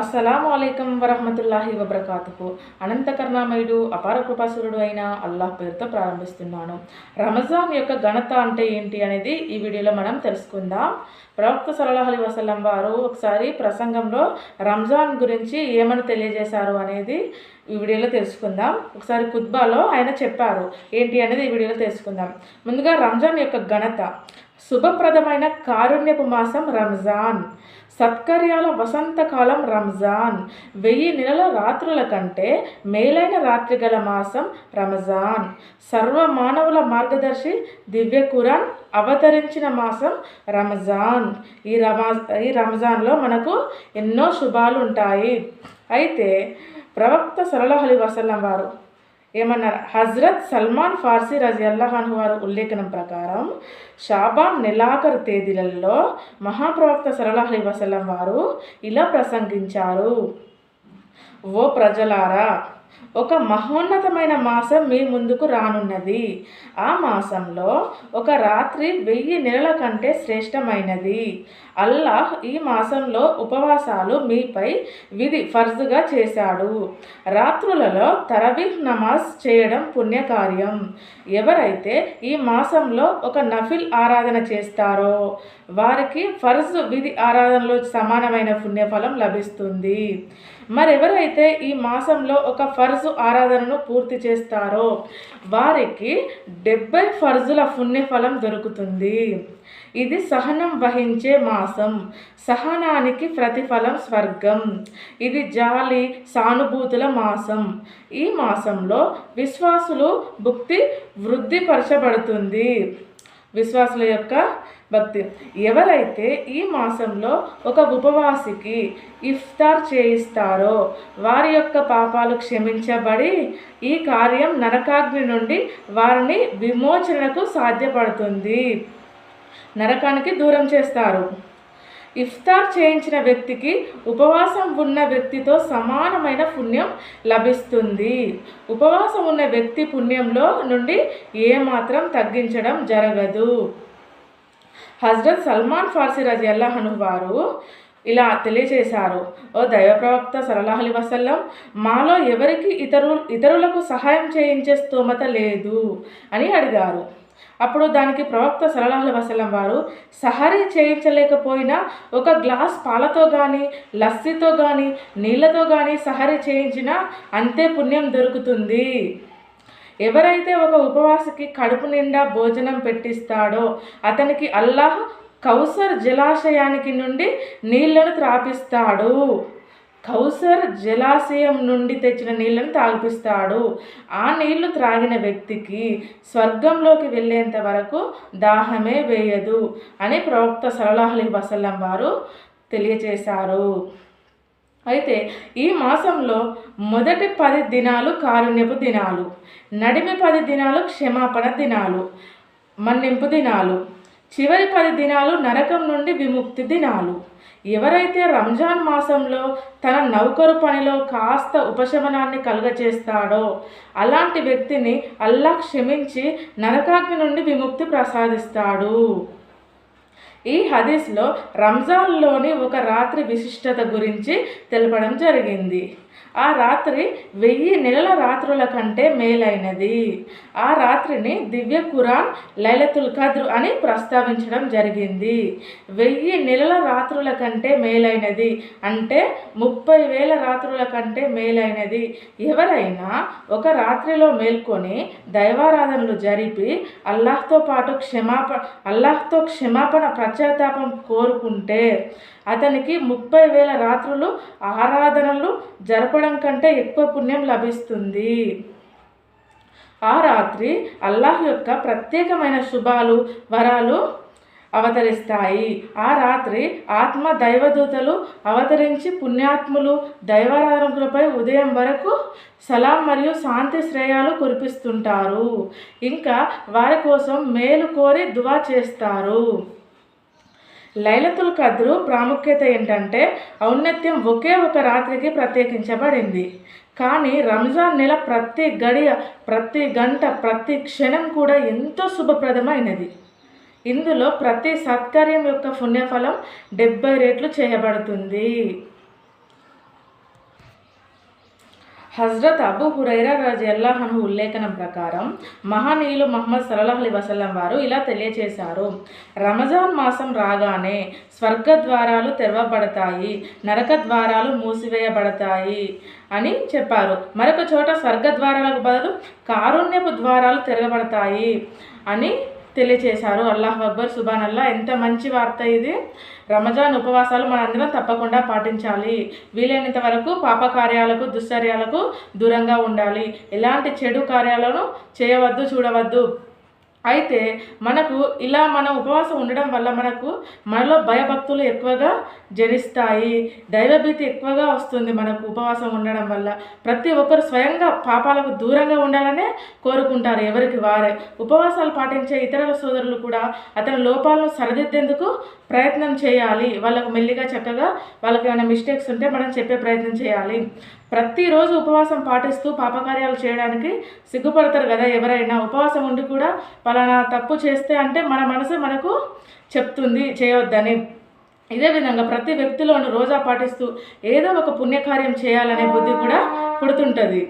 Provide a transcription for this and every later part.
అస్సలం అలైకం వరహమతుల్లాహి వబర్కాతుకు అనంత కరుణామయుడు అపార కృపాసురుడు అయిన అల్లాహ్ పేరుతో ప్రారంభిస్తున్నాను. రమజాన్ యొక్క ఘనత అంటే ఏంటి అనేది ఈ వీడియోలో మనం తెలుసుకుందాం. ప్రవక్త సలహా వసలం వారు ఒకసారి ప్రసంగంలో రంజాన్ గురించి ఏమని తెలియజేశారు అనేది ఈ వీడియోలో తెలుసుకుందాం. ఒకసారి కుత్బాలో ఆయన చెప్పారు. ఏంటి అనేది ఈ వీడియోలో తెలుసుకుందాం. ముందుగా రంజాన్ యొక్క ఘనత. శుభప్రదమైన కారుణ్యపు మాసం రంజాన్. సత్కర్యాల వసంతకాలం రంజాన్. వెయ్యి నెలల రాత్రుల కంటే మేలైన రాత్రి గల మాసం రంజాన్. సర్వ మానవుల మార్గదర్శి దివ్య కురాన్ అవతరించిన మాసం రంజాన్. ఈ రమా ఈ రంజాన్లో మనకు ఎన్నో శుభాలు ఉంటాయి అయితే ప్రవక్త సరళహలి వసల్లం వారు ఏమన్నారు? హజ్రత్ సల్మాన్ ఫార్సీ రజి అల్లాహాన్ వారు ఉల్లేఖనం ప్రకారం షాబాన్ నెలాఖరు తేదీలలో మహాప్రవక్త సరళహలి వసలం వారు ఇలా ప్రసంగించారు. ఓ ప్రజలారా ఒక మహోన్నతమైన మాసం మీ ముందుకు రానున్నది. ఆ మాసంలో ఒక రాత్రి వెయ్యి నెలల కంటే శ్రేష్టమైనది. అల్లాహ్ ఈ మాసంలో ఉపవాసాలు మీపై విధి ఫర్జుగా చేశాడు. రాత్రులలో తరవీహ్ నమాజ్ చేయడం పుణ్యకార్యం. ఎవరైతే ఈ మాసంలో ఒక నఫిల్ ఆరాధన చేస్తారో వారికి ఫర్జ్ విధి ఆరాధనలో సమానమైన పుణ్యఫలం లభిస్తుంది. మరెవరైతే ఈ మాసంలో ఒక ఫర్జు ఆరాధనను పూర్తి చేస్తారో? వారికి డెబ్బై ఫర్జుల పుణ్యఫలం దొరుకుతుంది. ఇది సహనం వహించే మాసం. సహనానికి ప్రతిఫలం స్వర్గం. ఇది జాలి సానుభూతుల మాసం. ఈ మాసంలో విశ్వాసులు భుక్తి వృద్ధిపరచబడుతుంది. విశ్వాసుల యొక్క భక్తి. ఎవరైతే ఈ మాసంలో ఒక ఉపవాసికి ఇఫ్తార్ చేయిస్తారో వారి యొక్క పాపాలు క్షమించబడి ఈ కార్యం నరకాగ్ని నుండి వారిని విమోచనకు సాధ్యపడుతుంది. నరకానికి దూరం చేస్తారు. ఇఫ్తార్ చేయించిన వ్యక్తికి ఉపవాసం ఉన్న వ్యక్తితో సమానమైన పుణ్యం లభిస్తుంది. ఉపవాసం ఉన్న వ్యక్తి పుణ్యంలో నుండి ఏమాత్రం తగ్గించడం జరగదు. హజ్రత్ సల్మాన్ ఫార్సీ రజి అల్లాహను వారు ఇలా తెలియజేశారు ఓ దైవ ప్రవక్త సలహాలి వసల్లం మాలో ఎవరికి ఇతరు ఇతరులకు సహాయం చేయించే స్తోమత లేదు అని అడిగారు. అప్పుడు దానికి ప్రవక్త సలహాల వసలం వారు సహరీ చేయించలేకపోయినా ఒక గ్లాస్ పాలతో కానీ లస్సీతో కానీ నీళ్ళతో కానీ సహరీ చేయించినా అంతే పుణ్యం దొరుకుతుంది. ఎవరైతే ఒక ఉపవాసకి కడుపు నిండా భోజనం పెట్టిస్తాడో అతనికి అల్లాహ్ కౌసర్ జలాశయానికి నుండి నీళ్ళను త్రాపిస్తాడు. కౌసర్ జలాశయం నుండి తెచ్చిన నీళ్ళను తాగిపిస్తాడు. ఆ నీళ్ళు త్రాగిన వ్యక్తికి స్వర్గంలోకి వెళ్ళేంత వరకు దాహమే వేయదు అని ప్రవక్త సలహాలి వసల్లం వారు తెలియచేశారు. అయితే ఈ మాసంలో మొదటి పది దినాలు కారుణ్యపు దినాలు నడిమి పది దినాలు క్షమాపణ దినాలు మన్నింపు దినాలు చివరి పది దినాలు నరకం నుండి విముక్తి దినాలు. ఎవరైతే రంజాన్ మాసంలో తన నౌకరు పనిలో కాస్త ఉపశమనాన్ని కలుగచేస్తాడో అలాంటి వ్యక్తిని అల్లా క్షమించి నరకాగ్ని నుండి విముక్తి ప్రసాదిస్తాడు. ఈ హదీస్లో రంజాన్లోని ఒక రాత్రి విశిష్టత గురించి తెలపడం జరిగింది. ఆ రాత్రి వెయ్యి నెలల రాత్రుల కంటే మేలైనది. ఆ రాత్రిని దివ్య ఖురాన్ లైలతుల్ ఖద్ర్ అని ప్రస్తావించడం జరిగింది. వెయ్యి నెలల రాత్రుల కంటే మేలైనది అంటే ముప్పై వేల రాత్రుల కంటే మేలైనది. ఎవరైనా ఒక రాత్రిలో మేల్కొని దైవారాధనలు జరిపి అల్లాహ్తో పాటు క్షమాపణ అల్లాహ్తో క్షమాపణ పశ్చాత్తాపం కోరుకుంటే అతనికి ముప్పై వేల రాత్రులు ఆరాధనలు జరపడం కంటే ఎక్కువ పుణ్యం లభిస్తుంది. ఆ రాత్రి అల్లాహ్ యొక్క ప్రత్యేకమైన శుభాలు వరాలు అవతరిస్తాయి. ఆ రాత్రి ఆత్మ దైవదూతలు అవతరించి పుణ్యాత్ములు దైవారాధకులపై ఉదయం వరకు సలాం మరియు శాంతి శ్రేయాలు కురిపిస్తుంటారు. ఇంకా వారి కోసం మేలు కోరి దువా చేస్తారు. లైలతుల్ కద్రు ప్రాముఖ్యత ఏంటంటే ఔన్నత్యం ఒకే ఒక రాత్రికి ప్రత్యేకించబడింది. కానీ రంజాన్ నెల ప్రతి గడియ ప్రతి గంట ప్రతి క్షణం కూడా ఎంతో శుభప్రదమైనది. ఇందులో ప్రతి సత్కార్యం యొక్క పుణ్యఫలం డెబ్బై రెట్లు చేయబడుతుంది. హజ్రత్ అబు హురైరా రజల్లాహను ఉల్లేఖనం ప్రకారం మహనీయులు మహమ్మద్ సల్లాహ్ అలీ వసల్లం వారు ఇలా తెలియచేశారు. రమజాన్ మాసం రాగానే స్వర్గ ద్వారాలు తెరవబడతాయి నరక ద్వారాలు మూసివేయబడతాయి అని చెప్పారు. మరొక చోట స్వర్గ ద్వారాలకు బదులు కారుణ్యపు ద్వారాలు తెరవబడతాయి అని తెలియచేశారు. అల్లాహ్ అక్బర్ సుబాన్ అల్లా ఎంత మంచి వార్త ఇది. రమజాన్ ఉపవాసాలు మనందరం తప్పకుండా పాటించాలి. వీలైనంత వరకు పాప కార్యాలకు దుశ్చర్యాలకు దూరంగా ఉండాలి. ఎలాంటి చెడు కార్యాలను చేయవద్దు చూడవద్దు. అయితే మనకు ఇలా మనం ఉపవాసం ఉండడం వల్ల మనకు మనలో భయభక్తులు ఎక్కువగా జనిస్తాయి దైవభీతి ఎక్కువగా వస్తుంది మనకు ఉపవాసం ఉండడం వల్ల. ప్రతి ఒక్కరు స్వయంగా పాపాలకు దూరంగా ఉండాలనే కోరుకుంటారు ఎవరికి వారే. ఉపవాసాలు పాటించే ఇతర సోదరులు కూడా అతని లోపాలను సరిదిద్దేందుకు ప్రయత్నం చేయాలి. వాళ్ళకు మెల్లిగా చక్కగా వాళ్ళకి ఏమైనా మిస్టేక్స్ ఉంటే మనం చెప్పే ప్రయత్నం చేయాలి. ప్రతిరోజు ఉపవాసం పాటిస్తూ పాపకార్యాలు చేయడానికి సిగ్గుపడతారు కదా ఎవరైనా. ఉపవాసం ఉండి కూడా పలానా తప్పు చేస్తే అంటే మన మనసు మనకు చెప్తుంది చేయొద్దని. ఇదే విధంగా ప్రతి వ్యక్తిలోనూ రోజా పాటిస్తూ ఏదో ఒక పుణ్యకార్యం చేయాలనే బుద్ధి కూడా పుడుతుంటుంది.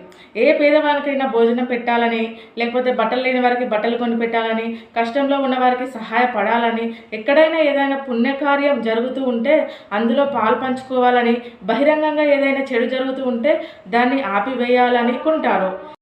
ఏ పేదవానికైనా భోజనం పెట్టాలని లేకపోతే బట్టలు లేని వారికి బట్టలు కొని పెట్టాలని కష్టంలో ఉన్న వారికి సహాయపడాలని ఎక్కడైనా ఏదైనా పుణ్యకార్యం జరుగుతూ ఉంటే అందులో పాలు పంచుకోవాలని బహిరంగంగా ఏదైనా చెడు జరుగుతూ ఉంటే దాన్ని ఆపివేయాలని కుంటారు.